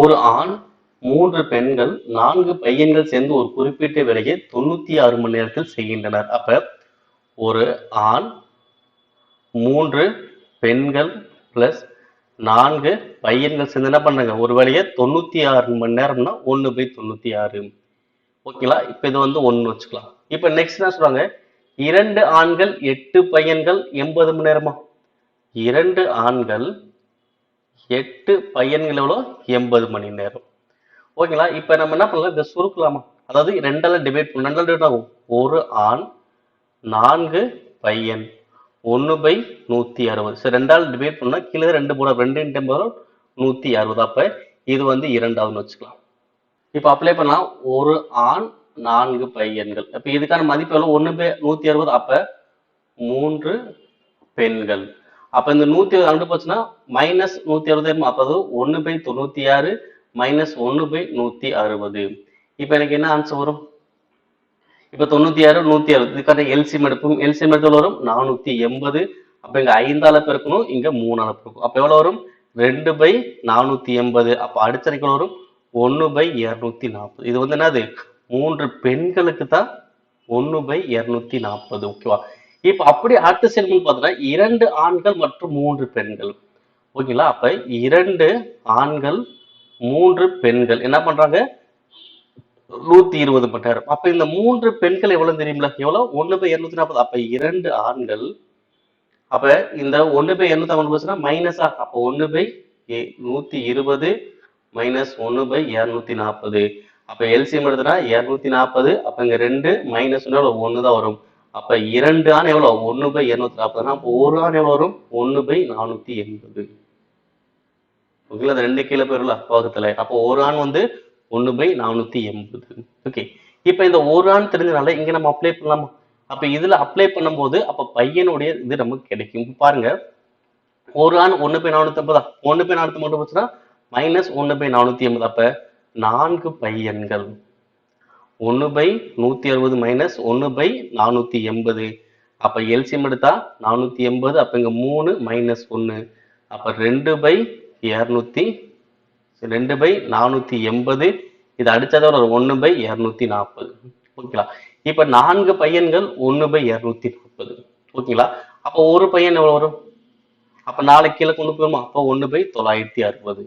ஒரு ஆண் மூன்று பெண்கள் நான்கு பையன்கள் சேர்ந்து ஒரு குறிப்பிட்ட வேலையை தொண்ணூத்தி ஆறு மணி நேரத்தில் செய்கின்றனர். அப்ப ஒரு ஆண் மூன்று பெண்கள் பிளஸ் நான்கு பையன்கள் சேர்ந்து என்ன பண்ணுங்க? ஒரு வேலையை தொண்ணூத்தி ஆறு மணி நேரம்னா ஒன்று பை தொண்ணூத்தி ஆறு. ஓகேங்களா இப்ப இது வந்து ஒன்று வச்சுக்கலாம். இப்ப நெக்ஸ்ட் என்ன சொல்றாங்க? இரண்டு ஆண்கள் எட்டு பையன்கள் எண்பது மணி நேரமா? இரண்டு ஆண்கள் எட்டு பையன்கள் எவ்வளோ எண்பது மணி நேரம். ஓகேங்களா? இப்போ நம்ம என்ன பண்ணலாம்? இதை சுருக்கலாமா? அதாவது ரெண்டால டிவைட் பண்ண ரெண்டால டிவைட் ஆகும் ஒரு ஆண் நான்கு பையன் ஒன்று பை நூற்றி அறுபது. சரி ரெண்டால் டிவைட் பண்ணால் கீழே ரெண்டு போட ரெண்டு இன்ட்டு நூற்றி வரும் அறுபது. அப்போ இது வந்து இரண்டாவதுன்னு வச்சுக்கலாம். இப்போ அப்ளை பண்ணலாம். ஒரு ஆண் நான்கு பையன்கள். இப்போ இதுக்கான மதிப்பு எவ்வளோ ஒன்று பை நூற்றி அறுபது. அப்போ மூன்று பெண்கள். அப்ப இந்த நூத்தி அறுபது போச்சுன்னா மைனஸ் நூத்தி அறுபது அப்போது ஒன்று பை தொண்ணூத்தி ஆறு மைனஸ் ஒன்று பை நூத்தி அறுபது. இப்போ எனக்கு என்ன ஆன்சர் வரும்? இப்போ தொண்ணூத்தி ஆறு நூத்தி அறுபது. இதுக்கான எல்சிஎம் எடுப்போம். எல்சிஎம் எடுத்து வரும்? நானூத்தி எண்பது. அப்ப இங்க ஐந்தால பெருக்கணும் இங்க மூணால பெருக்கணும். அப்ப எவ்வளவு வரும்? ரெண்டு பை நானூத்தி எண்பது. அப்ப அடிச்சரைக்கு வரும்? ஒன்னு பை இருநூத்தி நாற்பது. இது வந்து என்னது? மூன்று பெண்களுக்கு தான் ஒன்னு பை இருநூத்தி நாற்பது. ஓகேவா? இப்ப அப்படி அடுத்த செல்வம் பார்த்தீங்கன்னா இரண்டு ஆண்கள் மற்றும் மூன்று பெண்கள். ஓகேங்களா? அப்ப இரண்டு ஆண்கள் மூன்று பெண்கள். என்ன பண்றாங்க? நூத்தி இருபது பட்டாயிரம். அப்ப இந்த மூன்று பெண்கள் எவ்வளவு தெரியுங்களா எவ்வளவு? ஒண்ணு பை இருநூத்தி நாற்பது. அப்ப இரண்டு ஆண்கள். அப்ப இந்த ஒண்ணு பை இருநூத்தி ஐம்பது மைனஸா அப்ப ஒண்ணு பை நூத்தி இருபது மைனஸ் ஒண்ணு பை இருநூத்தி நாற்பது. அப்ப எல்சிஎம் எடுத்தனா இருநூத்தி நாற்பது. அப்ப இங்க ரெண்டு மைனஸ் ஒண்ணுதான் தான் வரும். அப்ப இரண்டு ஆண் எவ்வளவு? ஒண்ணு பை இருநூத்தி நாற்பதுனா அப்போ ஒரு ஆண் எவ்வளவு வரும்? ஒன்னு பை நானூத்தி எண்பது. ஓகேங்களா? அது ரெண்டு கீழே போயிடல பக்கத்துல. அப்போ ஒரு ஆண் வந்து ஒண்ணு பை நானூத்தி எண்பது. ஓகே. இப்ப இந்த ஒரு ஆண் தெரிஞ்சனால இங்க நம்ம அப்ளை பண்ணலாமா? அப்ப இதுல அப்ளை பண்ணும்போது அப்ப பையனுடைய இது நமக்கு கிடைக்கும். பாருங்க. ஒரு ஆண் ஒன்னு பை நானூத்தி ஐம்பதா ஒன்னு பை நானூத்தி மட்டும் போச்சுன்னா மைனஸ் ஒன்னு பை நானூத்தி எண்பது. அப்ப நான்கு பையன்கள். ஒன்று பை நூற்றி அறுபது மைனஸ் ஒன்று பை நானூற்றி எண்பது. அப்போ எல்சியம் எடுத்தால் நானூற்றி எண்பது அப்போ இங்கே மூணு மைனஸ் ஒன்று அப்போ ரெண்டு பை இரநூத்தி ரெண்டு பை நானூற்றி எண்பது. இது அடித்ததோட ஒரு ஒன்று பை இரநூத்தி நாற்பது. ஓகேங்களா? இப்போ நான்கு பையன்கள் ஒன்று பை இருநூத்தி நாற்பது. ஓகேங்களா? அப்போ ஒரு பையன் எவ்வளோ வரும்? அப்போ நாளைக்கு கீழே கொண்டு போயிருமா அப்போ ஒன்று பை தொள்ளாயிரத்தி அறுபது.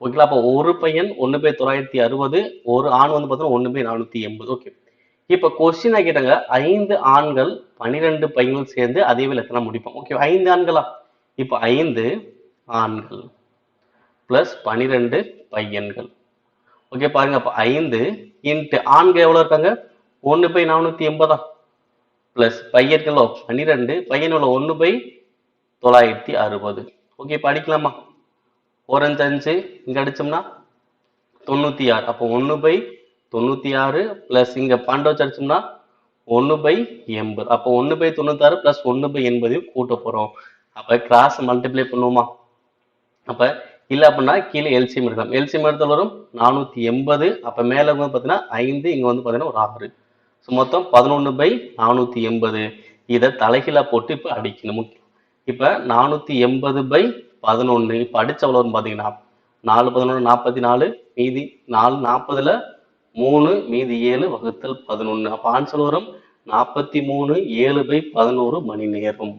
ஓகேங்களா? அப்போ ஒரு பையன் ஒன்று பை தொள்ளாயிரத்தி அறுபது ஒரு ஆண் வந்து பார்த்தீங்கன்னா ஒன்று பை நானூத்தி எண்பது. ஓகே. இப்போ கொஸ்டின் கேட்டாங்க ஐந்து ஆண்கள் பன்னிரெண்டு பையன்கள் சேர்ந்து அதே வேலை எத்தனை முடிப்போம்? ஓகே ஐந்து ஆண்களா? இப்போ ஐந்து ஆண்கள் பிளஸ் பனிரெண்டு பையன்கள். ஓகே பாருங்க அப்போ ஐந்து இன்ட்டு ஆண்கள் எவ்வளவு இருக்காங்க? ஒன்று பை நானூத்தி எண்பதா? பிளஸ் பையன்களோ? பன்னிரெண்டு பையன் எவ்வளோ ஒன்று பை தொள்ளாயிரத்தி அறுபது. ஓகே படிக்கலாமா? ஓரஞ்சு அஞ்சு இங்க அடிச்சோம்னா தொண்ணூத்தி ஆறு அப்போ ஒன்று பை தொண்ணூத்தி ஆறு பிளஸ் இங்க பன்னெண்டு அடிச்சோம்னா ஒண்ணு பை எண்பது. அப்போ ஒன்று பை தொண்ணூத்தாறு பிளஸ் ஒன்று பை எண்பதையும் கூட்ட போறோம். அப்ப கிராஸ் மல்டிப்ளை பண்ணுவோமா? அப்ப இல்ல அப்படின்னா கீழே எல்சிஎம் எடுக்கலாம். எல்சிஎம் எடுத்தால் வரும் நானூத்தி எண்பது. அப்ப மேல வந்து பாத்தீங்கன்னா ஐந்து இங்க வந்து பாத்தீங்கன்னா ஒரு ஆறு. ஸோ மொத்தம் பதினொன்று பை நானூத்தி எண்பது. இதை தலைகீழா போட்டு இப்ப அடிக்கணும். இப்போ இப்ப நானூத்தி எண்பது பை பதினொன்னு படிச்ச அடிச்ச பார்த்தீங்கன்னா பாத்தீங்கன்னா நாலு பதினொன்று நாற்பத்தி நாலு மீதி நாலு நாற்பதுல மூணு மீதி ஏழு வகுத்தல் பதினொன்னு. அப்போ ஆன்சர் வரும் நாற்பத்தி மூணு ஏழு பை பதினோரு மணி நேரம்.